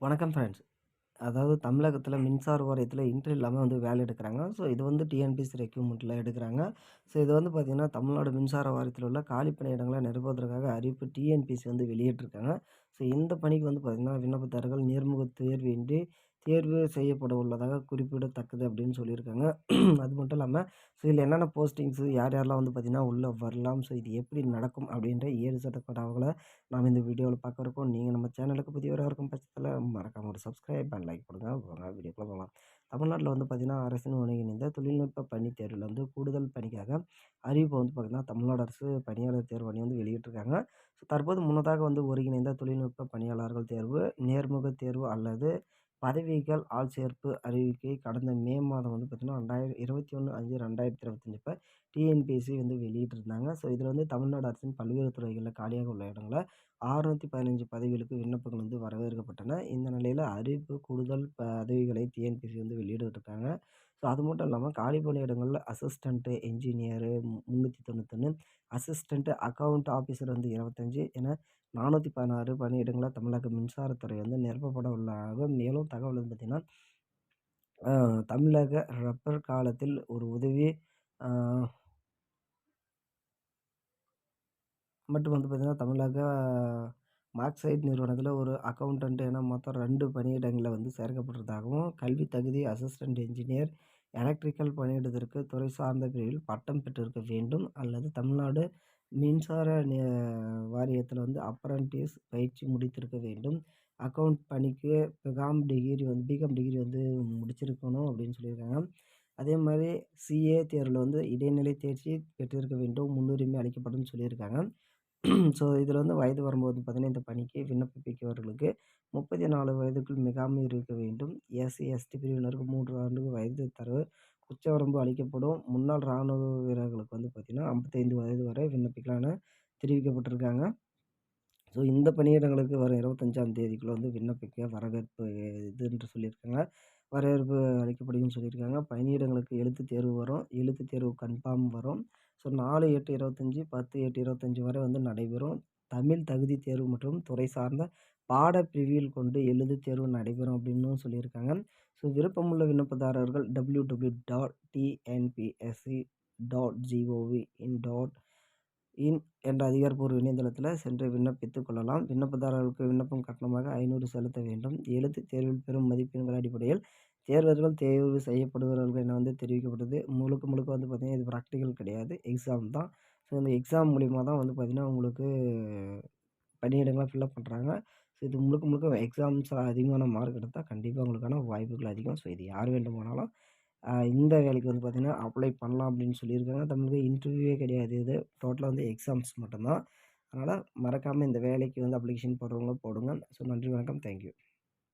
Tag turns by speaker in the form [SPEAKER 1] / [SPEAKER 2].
[SPEAKER 1] வணக்கம் ஃப்ரெண்ட்ஸ் அதாவது தமிழகத்தில் மின்சார வாரியத்தில் இன்டர் இல்லாமல் வந்து வேலை எடுக்கிறாங்க. ஸோ இது வந்து டிஎன்பிசி ரெக்யூப்மெண்ட்டில் எடுக்கிறாங்க. ஸோ இது வந்து பார்த்திங்கன்னா தமிழ்நாடு மின்சார வாரியத்தில் உள்ள காலி பணியிடங்களை நிரப்புவதற்காக அறிவிப்பு டிஎன்பிசி வந்து வெளியிட்டிருக்காங்க. ஸோ இந்த பணிக்கு வந்து பார்த்திங்கன்னா விண்ணப்பதாரர்கள் நேர்முக தேர்வின்றி தேர்வு செய்யப்பட உள்ளதாக குறிப்பிடத்தக்கது அப்படின்னு சொல்லியிருக்காங்க. அது மட்டும் இல்லாமல் ஸோ இதில் என்னென்ன போஸ்டிங்ஸு யார் யாரெல்லாம் வந்து பார்த்திங்கன்னா உள்ளே வரலாம் ஸோ இது எப்படி நடக்கும் அப்படின்ற ஏழு சட்ட நாம் இந்த வீடியோவில் பார்க்க இருக்கோம். நீங்கள் நம்ம சேனலுக்கு புதியவராக இருக்கும் பட்சத்தில் மறக்காம ஒரு சப்ஸ்கிரைப் அண்ட் லைக் கொடுங்க. வாங்க வீடியோக்குள்ள போகலாம். தமிழ்நாட்டில் வந்து பார்த்திங்கன்னா அரசின் ஒருங்கிணைந்த தொழில்நுட்ப பணி தேர்வில் வந்து கூடுதல் பணிக்காக அறிவிப்பை வந்து பார்த்திங்கன்னா தமிழ்நாடு அரசு பணியாளர் தேர்வு வந்து வெளியிட்டிருக்காங்க. ஸோ தற்போது முன்னதாக வந்து ஒருங்கிணைந்த தொழில்நுட்ப பணியாளர்கள் தேர்வு நேர்முக தேர்வு அல்லது பதவிகள் ஆள் சேர்ப்பு அறிவிக்கை கடந்த மே மாதம் வந்து பார்த்திங்கன்னா ரெண்டாயிரம் இருபத்தி ஒன்று அஞ்சு ரெண்டாயிரத்தி இருபத்தஞ்சி டிஎன்பிஎஸ்சி வந்து வெளியிட்டிருந்தாங்க. ஸோ இதில் வந்து தமிழ்நாடு அரசின் பல்வேறு துறைகளில் காலியாக உள்ள இடங்களில் ஆறுநூற்றி பதினஞ்சு பதவிகளுக்கு விண்ணப்பங்கள் வந்து வரவேற்கப்பட்டன. இந்த நிலையில் அறிவிப்பு கூடுதல் பதவிகளை டிஎன்பிஎஸ்சி வந்து வெளியிட்டுருக்காங்க ஸோ அது மட்டும் இல்லாமல் காலி பணியிடங்களில் அசிஸ்டண்ட்டு என்ஜினியரு முந்நூற்றி தொண்ணூத்தொன்று அசிஸ்டண்ட்டு அக்கௌண்ட் ஆஃபீஸர் வந்து இருபத்தஞ்சி என நானூற்றி பதினாறு பணியிடங்களை தமிழக மின்சாரத்துறை வந்து நிரப்பப்பட உள்ளதாக மேலும் தகவல் வந்து பார்த்திங்கன்னா தமிழக ரப்பர் காலத்தில் ஒரு உதவி மற்றும் வந்து பார்த்திங்கன்னா தமிழக மார்க்சைட் நிறுவனத்தில் ஒரு அக்கௌண்டன்ட் என மொத்தம் ரெண்டு பணியிடங்களில் வந்து சேர்க்கப்பட்டதாகவும் கல்வி தகுதி அசிஸ்டன்ட் இன்ஜினியர் எலக்ட்ரிக்கல் பணியிடத்திற்கு துறை சார்ந்த பிரிவில் பட்டம் பெற்றிருக்க வேண்டும். அல்லது தமிழ்நாடு மின்சார வாரியத்தில் வந்து அப்ரண்டிஸ் பயிற்சி முடித்திருக்க வேண்டும். அக்கௌண்ட் பணிக்கு பிகாம் டிகிரி வந்து பிகாம் டிகிரி வந்து முடிச்சிருக்கணும் அப்படின்னு சொல்லியிருக்காங்க. அதே மாதிரி சிஏ தேர்வில் வந்து இடைநிலை தேர்ச்சி பெற்றிருக்க வேண்டும். முன்னுரிமை அளிக்கப்படும் சொல்லியிருக்காங்க. ஸோ இதில் வந்து வயது வரும்போது பார்த்திங்கன்னா இந்த பணிக்கு விண்ணப்பிப்பவர்களுக்கு முப்பத்தி நாலு வயதுக்குள் மிகாமல் இருக்க வேண்டும். எஸ்சி எஸ்டி பிரிவினருக்கு மூன்று ஆண்டுகள் வயது தரவு உச்சவரம்பு அளிக்கப்படும். முன்னாள் இராணுவ வீரர்களுக்கு வந்து பார்த்திங்கன்னா ஐம்பத்தைந்து வயது வரை விண்ணப்பிக்கலாம்னு தெரிவிக்கப்பட்டிருக்காங்க. ஸோ இந்த பணியிடங்களுக்கு வரும் இருபத்தஞ்சாம் தேதிக்குள்ளே வந்து விண்ணப்பிக்க வரவேற்பு இதுன்று சொல்லியிருக்காங்க. வரவேற்பு அளிக்கப்படும்னு சொல்லியிருக்காங்க. பயணியிடங்களுக்கு எழுத்து தேர்வு வரும். எழுத்து தேர்வு கன்ஃபார்ம் வரும். ஸோ நாலு எட்டு இருபத்தஞ்சி பத்து எட்டு இருபத்தஞ்சி வரை வந்து நடைபெறும். தமிழ் தகுதி தேர்வு மற்றும் துறை சார்ந்த பாடப்பிரிவில் கொண்டு எழுது தேர்வு நடைபெறும் அப்படின்னும் சொல்லியிருக்காங்க. ஸோ விருப்பமுள்ள விண்ணப்பதாரர்கள் W W dot TNPSC dot GOV in dot in என்ற அதிகாரப்பூர்வ இணையதளத்தில் சென்று விண்ணப்பித்துக் கொள்ளலாம். விண்ணப்பதாரர்களுக்கு விண்ணப்பம் கட்டணமாக ஐநூறு செலுத்த வேண்டும். எழுத்து தேர்வில் பெறும் மதிப்பெண்கள் அடிப்படையில் தேர்வர்கள் தேர்வு செய்யப்படுவார்கள் என வந்து தெரிவிக்கப்பட்டது. முழுக்க முழுக்க வந்து பார்த்திங்கன்னா இது ப்ராக்டிக்கல் கிடையாது. எக்ஸாம் தான். ஸோ இந்த எக்ஸாம் மூலிமா தான் வந்து பார்த்திங்கன்னா உங்களுக்கு பணியிடங்களாக ஃபில்லப் பண்ணுறாங்க ஸோ இது முழுக்க முழுக்க எக்ஸாம்ஸில் அதிகமான மார்க் எடுத்தால் கண்டிப்பாக உங்களுக்கான வாய்ப்புகள் அதிகம். ஸோ இது யார் வேண்டுமானாலும் இந்த வேலைக்கு வந்து பார்த்திங்கன்னா அப்ளை பண்ணலாம் அப்படின்னு சொல்லியிருக்காங்க. தமிழுக்கு இன்டர்வியூவே கிடையாது. இது டோட்டலாக வந்து எக்ஸாம்ஸ் மட்டும்தான். அதனால் மறக்காமல் இந்த வேலைக்கு வந்து அப்ளிகேஷன் போடுறவங்க போடுங்க. ஸோ நன்றி வணக்கம். தேங்க்யூ